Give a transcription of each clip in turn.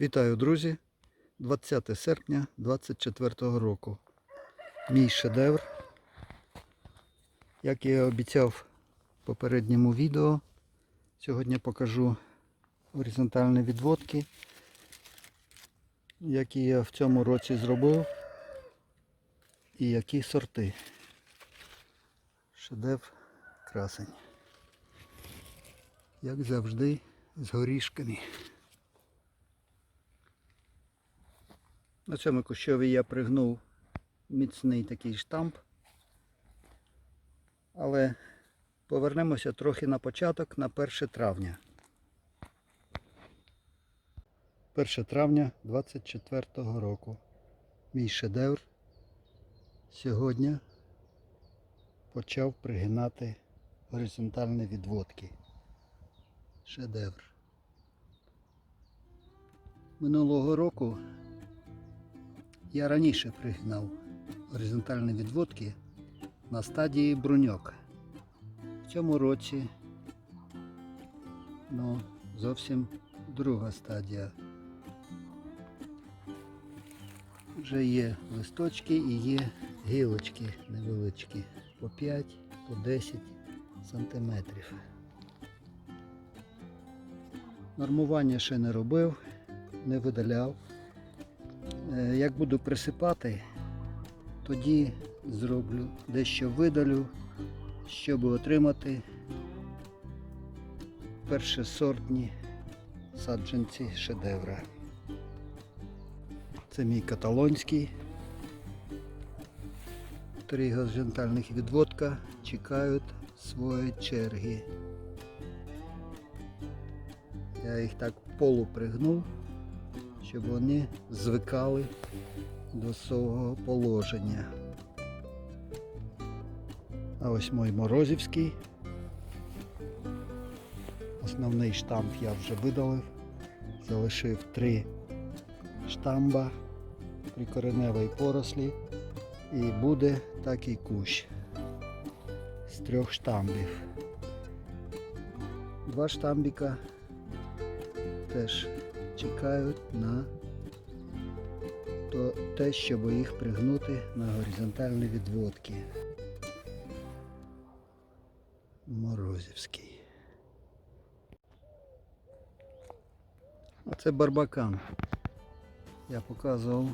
Вітаю, друзі! 20 серпня 24 року. Мій шедевр. Як я обіцяв в попередньому відео, сьогодні покажу горизонтальні відводки, які я в цьому році зробив і які сорти. Шедевр красень. Як завжди, з горішками. На цьому кущові я пригнув міцний такий штамп. Але повернемося трохи на початок, на 1 травня. 1 травня 24 року. Мій шедевр сьогодні почав пригинати горизонтальні відводки. Шедевр. Минулого року я раніше пригнав горизонтальні відводки на стадії бруньок. В цьому році ну, зовсім друга стадія. Вже є листочки і є гілочки невеличкі по 5, по 10 сантиметрів. Нормування ще не робив, не видаляв. Е, Як буду присипати, тоді зроблю дещо видалю, щоб отримати першосортні саджанці шедевра. Це мій каталонський. Три горизонтальних відводка чекають своєї черги. Я їх так полу пригнув щоб вони звикали до свого положення. А ось мой морозівський. Основний штамп я вже видалив. Залишив три штамба при кореневій порослі і буде такий кущ з трьох штамбів. Два штамбіка теж чекають на то, те, щоб їх пригнути на горизонтальні відводки. Морозівський. Оце барбакан. Я показував.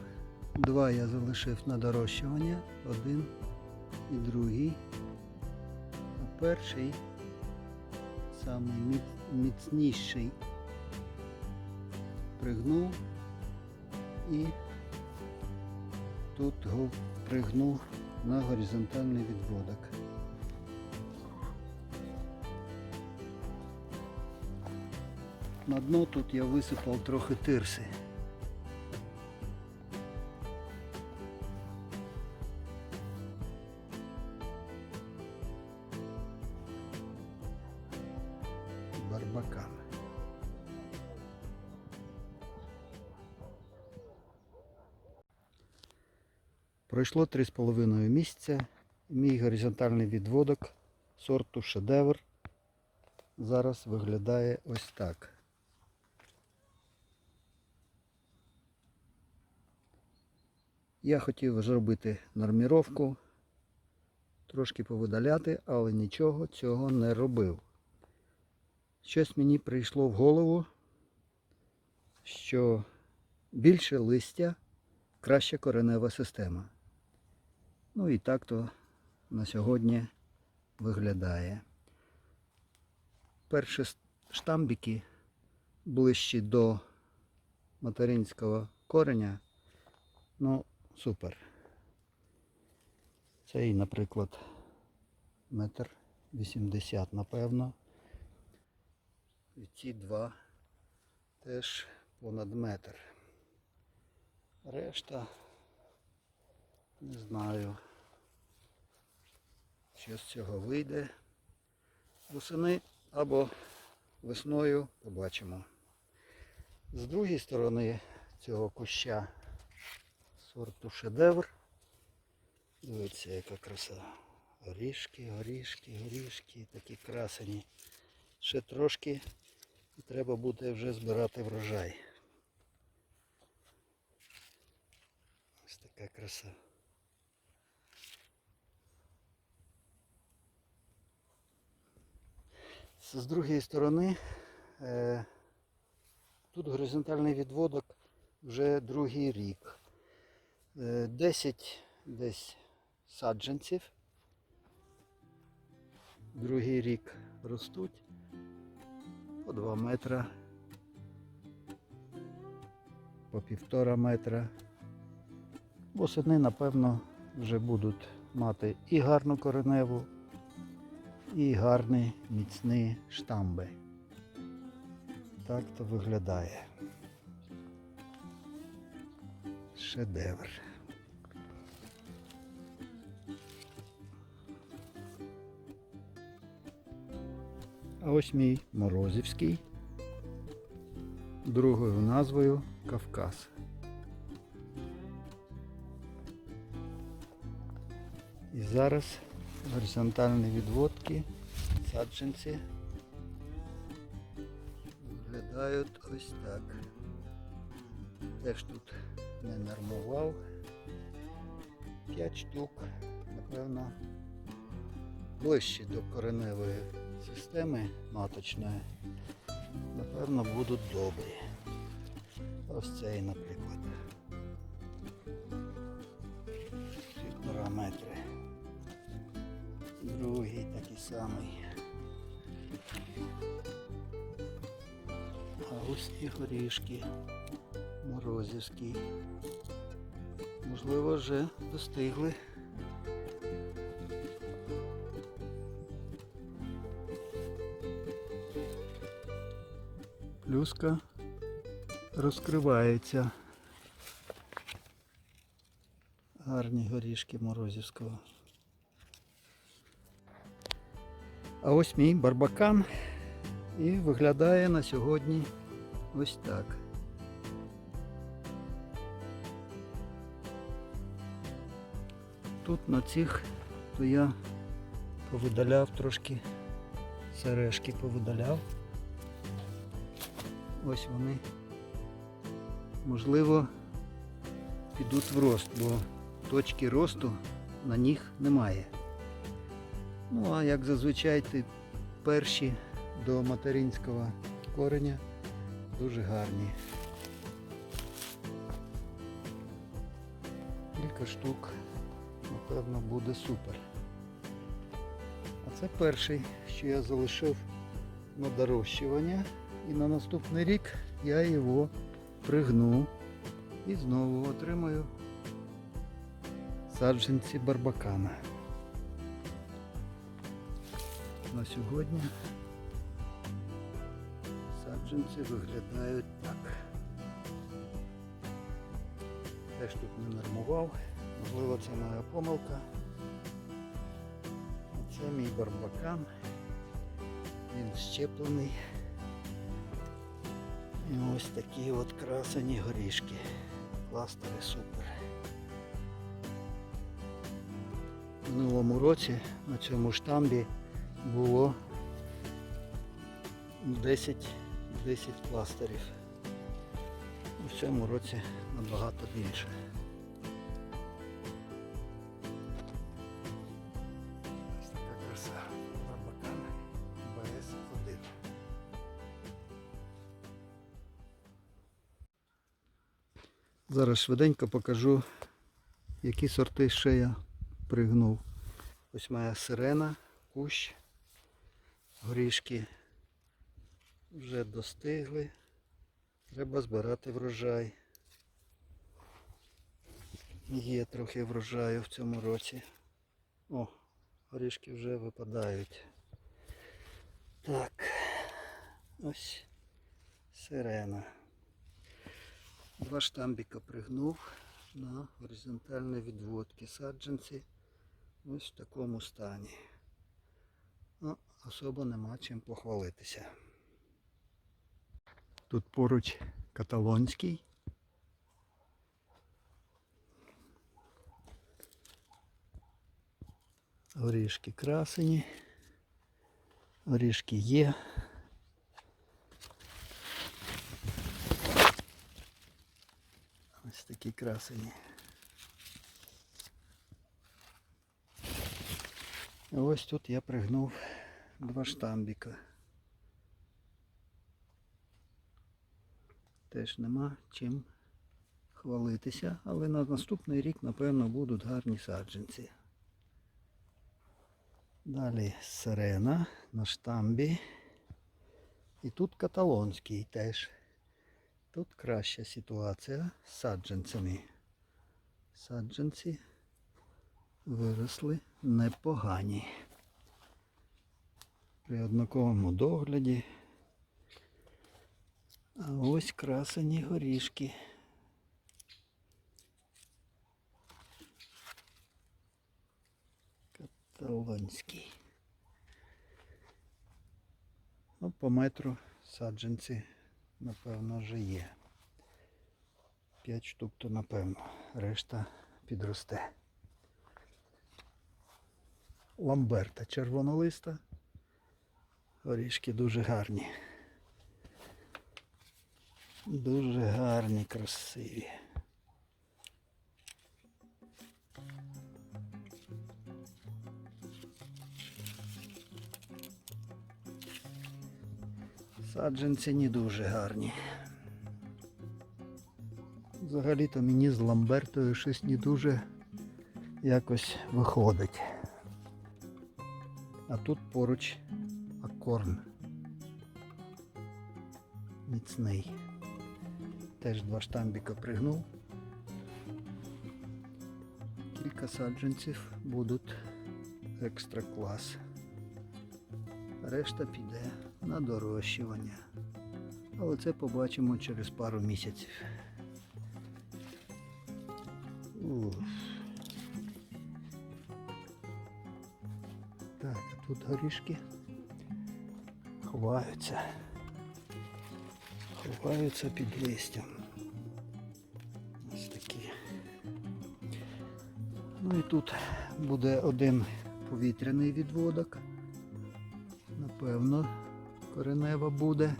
Два я залишив на дорощування, один і другий. А перший самий міцніший пригнув і тут його пригнув на горизонтальний відводок. На дно тут я висипав трохи тирси. Пройшло 3,5 місяця. Мій горизонтальний відводок сорту шедевр зараз виглядає ось так. Я хотів зробити норміровку, трошки повидаляти, але нічого цього не робив. Щось мені прийшло в голову, що більше листя краща коренева система. Ну і так то на сьогодні виглядає. Перші штамбики ближчі до материнського кореня. Ну, супер. Цей, наприклад, метр вісімдесят, напевно. І ці два теж понад метр. Решта не знаю, що з цього вийде. Восени або весною побачимо. З другої сторони цього куща сорту шедевр. Дивіться, яка краса. Горішки, горішки, горішки, такі красені. Ще трошки і треба буде вже збирати врожай. яка краса. З другої сторони е, тут горизонтальний відводок вже другий рік. Е, 10 десь саджанців. Другий рік ростуть по 2 метра, по півтора метра. Восени, напевно, вже будуть мати і гарну кореневу, і гарні міцні штамби. Так то виглядає. Шедевр. А ось мій Морозівський, другою назвою Кавказ. І зараз горизонтальні відводки, саджанці виглядають ось так. Теж тут не нормував. 5 штук, напевно, ближче до кореневої системи маточної, напевно, будуть добрі. Ось цей, наприклад. Півтора метри. Другий такий самий. А ось і горішки. Морозівський. Можливо, вже достигли. Плюска розкривається. Гарні горішки Морозівського. А ось мій барбакан і виглядає на сьогодні ось так. Тут на цих то я повидаляв трошки сережки повидаляв. Ось вони можливо підуть в рост, бо точки росту на них немає. Ну а як зазвичай ти перші до материнського кореня дуже гарні. Кілька штук, напевно, буде супер. А це перший, що я залишив на дорощування. І на наступний рік я його пригну і знову отримаю саджанці барбакана. На сьогодні саджанці виглядають так. Теж тут не нормував, можливо це моя помилка. Це мій барбакан. Він щеплений. І ось такі от красені горішки. Кластери супер. В минулому році на цьому штамбі було 10, 10 кластерів. У цьому році набагато більше. Ось така краса. Барбакан БС-1. Зараз швиденько покажу, які сорти ще я пригнув. Ось моя сирена, кущ, горішки вже достигли. Треба збирати врожай. Є трохи врожаю в цьому році. О, горішки вже випадають. Так, ось сирена. Два штамбіка пригнув на горизонтальні відводки саджанці ось в такому стані особо нема чим похвалитися. Тут поруч каталонський. Горішки красені. Горішки є. Ось такі красені. Ось тут я пригнув два штамбіка. Теж нема чим хвалитися, але на наступний рік, напевно, будуть гарні саджанці. Далі сирена на штамбі. І тут каталонський теж. Тут краща ситуація з саджанцями. Саджанці виросли непогані. При однаковому догляді. А ось красені горішки. Каталонський. Ну, по метру саджанці, напевно, вже є. П'ять штук то напевно. Решта підросте. Ламберта червонолиста. Горішки дуже гарні. Дуже гарні, красиві. Саджанці не дуже гарні. Взагалі-то мені з ламбертою щось не дуже якось виходить. А тут поруч акорн. Міцний. Теж два штамбіка пригнув. Кілька саджанців будуть екстра клас. Решта піде на дорощування. Але це побачимо через пару місяців. Уф. Так, тут горішки ховаються. Ховаються під листям. Ось такі. Ну і тут буде один повітряний відводок. Напевно, коренева буде.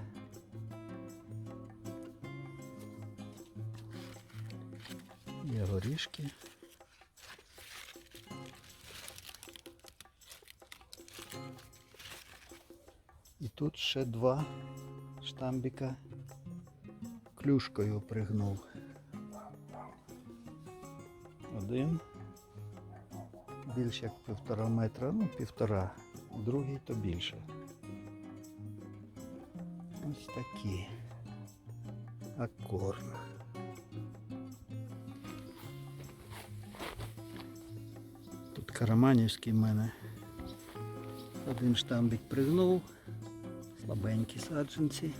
І тут ще два штамбіка клюшкою пригнув. Один. Більше як півтора метра, ну півтора, другий то більше. Ось такі. Акорн. Тут Караманівський в мене. Один штамбик пригнув. Слабенькі саджанці.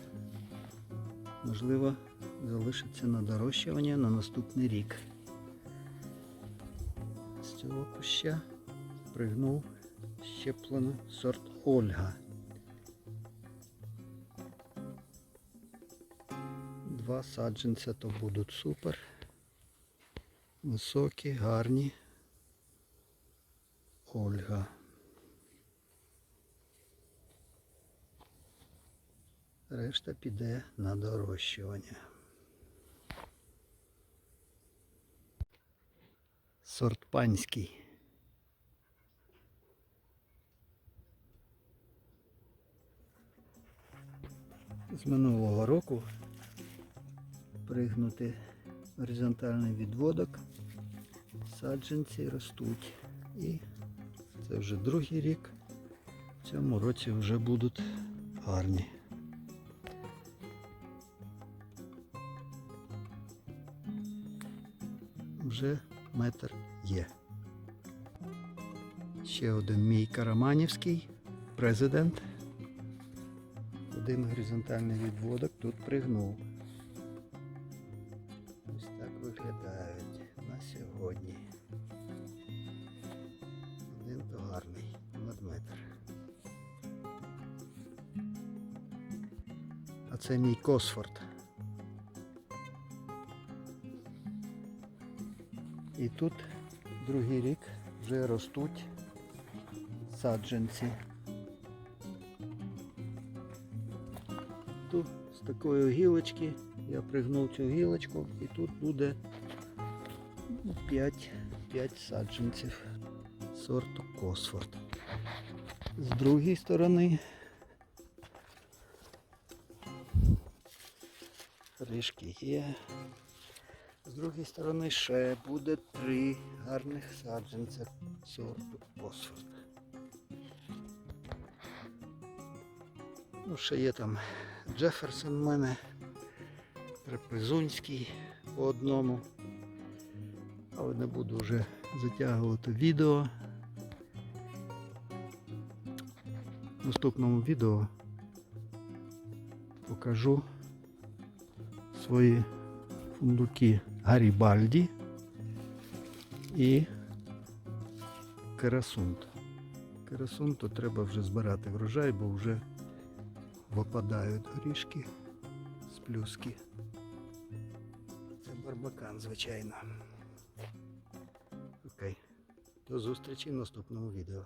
Можливо, залишиться на дорощування на наступний рік. З цього куща пригнув щеплено сорт Ольга. Два саджанця то будуть супер. Високі, гарні. Ольга. Решта піде на дорощування. Сорт панський. З минулого року пригнути горизонтальний відводок. Саджанці ростуть. І це вже другий рік. В цьому році вже будуть гарні. Вже метр є. Ще один мій караманівський президент. Один горизонтальний відводок тут пригнув. Ось так виглядають на сьогодні. Один то гарний, над. А це мій Косфорд. Тут другий рік вже ростуть саджанці. Тут з такої гілочки я пригнув цю гілочку і тут буде 5, 5 саджанців сорту Косфорд. З другої сторони. Рижки є. З другої сторони ще буде три гарних саджанця сорту Осфорд. Ну, ще є там Джеферсон в мене, Трапезунський по одному. Але не буду вже затягувати відео. В наступному відео покажу свої фундуки Гарібальді і Керасунт. Керасунту треба вже збирати врожай, бо вже випадають горішки з плюски. Це барбакан, звичайно. Окей. До зустрічі в наступному відео.